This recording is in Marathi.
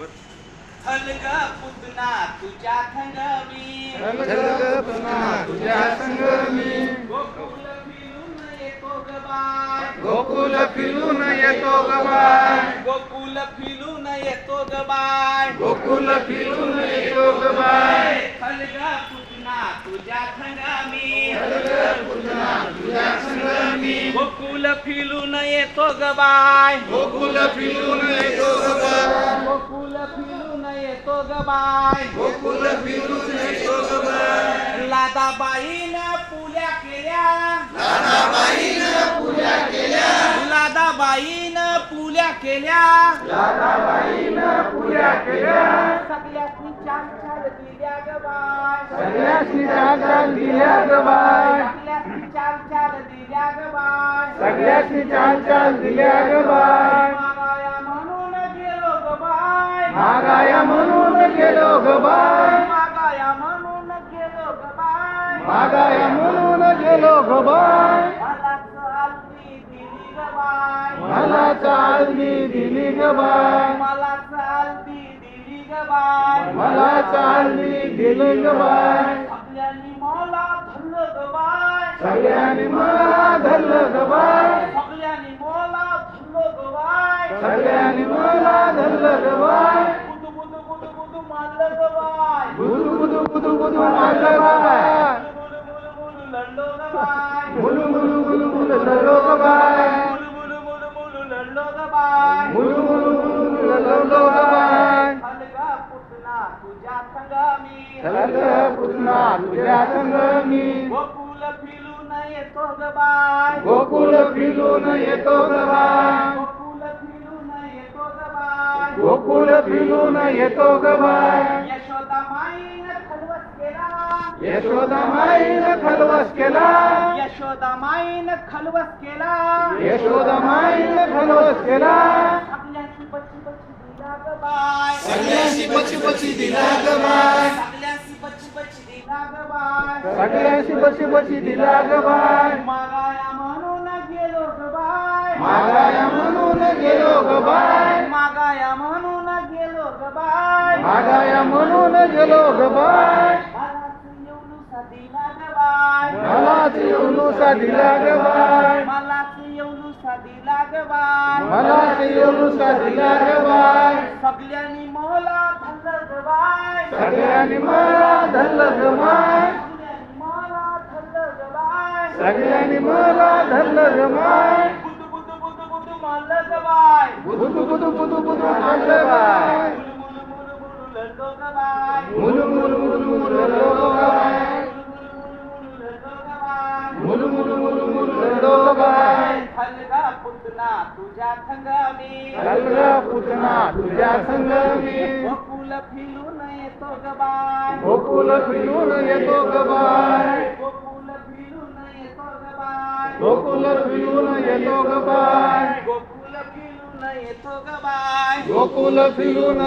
हलग पुतना तुझ्या थंग मी. चल पुन्हा तुझ्या संग मी. गोकुल फिरून येतो ग बाय गोकुल फिरून येतो ग बाय गोकुल फिरून येतो ग बाय गोकुल फिरून येतो ग बाय हलग पुतना तुझ्या थंग मी. पुन्हा तुझ्या संग मी. गोकुल फिरून येतो ग बाय गोकुल फिरून येतो ग बाय गोकुल फिरून येतो ग बाय गोकुल फिरून येतो ग बाय लादाबाईनं पुल्या केल्या. लादाबाईनं पुल्या केल्या. सगळ्यासनी चाल चाल दिल्या ग बाय सगळ्यासनी चाल दिल्या ग बाय सगळ्यासनी चाल चाल दिल्या ग बाय सगळ्यासनी चाल चाल दिल्या ग बाय मागाया म्हणून गेलो ग बाय मागाया म्हणून गेलो ग बाय मागाया म्हणून गेलो ग बाय मला चालती दिली ग बाय मला चालली दिली ग बाय मला चालती दिली सगळ्यांनी मला धरलं ग बाय सगळ्यांनी मला धरलं ग बाय सगळ्यांनी मला धरलं ग बाय सगळ्यांनी मला धरलं ग बाय बुदू बुदू बुदू बुदू मारलं ग बाय बुदू बुदू बुदू बुदू मारलं ग बाय बुदू बुदू बुदू बुदू लढलो ग बाय बुलू बुलू बुलू बुलू धरलो ग बाय बुदू बुदू बुदू बुदू लढलो ग बाय बुलू बुलू बुलू बुलू धरलो ग बाय अलगा पुतना तुझ्या संग मी पुन्हा तुझ्या संग मी गोकुल फिरून येतो गोकुल फिरून येतो ग गोकुल फिरून येतो ग बाय. यशोदा माईन खलवत केला. यशोदा माईनं खलवस केला. यशोदा माईन खलवत केला. यशोदा माईनं खलवस केला. सगळ्यांची बच्ची बच्ची दिला ग बाय. सगळ्यांशी बची बची दिला ग बाय. सगळ्यांची बच्ची बच्ची दिला ग बाय. सगळ्यांशी बची बची दिला ग बाय. मागाया म्हणून गेलो ग बाय. मागाया म्हणून गेलो ग बाय मागाया म्हणून गेलो ग मागाया म्हणून गेलो ग बाय मलाच दिला येऊनुसा दिला ग बाय मलाच येऊनुसा दिला ग बाय सगळ्यांनी मला धरलं ग बाय सगळ्यांनी मला धरलं ग बाय सगळ्यांनी मला धरलं ग बाय सगळ्यांनी मला धरलं ग बाय बुदू बुदू बुदू बुदू मारलं ग बाय बुदू बुदू बुदू पुतना तुझ्या संग मी चल पुतना तुझ्या संग मी गोकुल फिरून येतो ग बाय गोकुल फिरून येतो ग बाय गोकुल फिरून येतो ग बाय गोकुल फिरून येतो ग बाय गोकुल फिरून येतो ग बाय गोकुल फिरून